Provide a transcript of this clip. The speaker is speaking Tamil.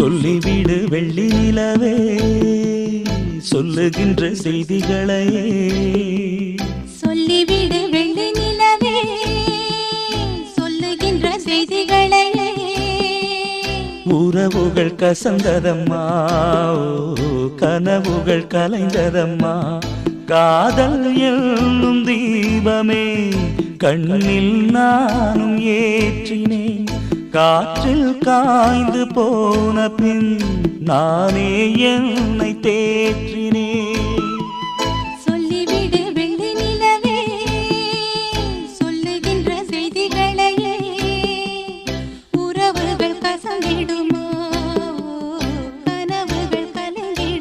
சொல்லிவிடு வெள்ளி நிலவே சொல்லுகின்ற செய்திகளை சொல்லிவிடு வெள்ளி நிலவே சொல்லுகின்ற செய்திகளை உறவுகள் கசந்ததம்மா கனவுகள் கலைந்ததம்மா. காதல் என்னும் தீபமே கண்ணில் நானும் ஏற்றினேன். காற்றில் காய்ந்து போன பின் நானே என்னை தேற்றி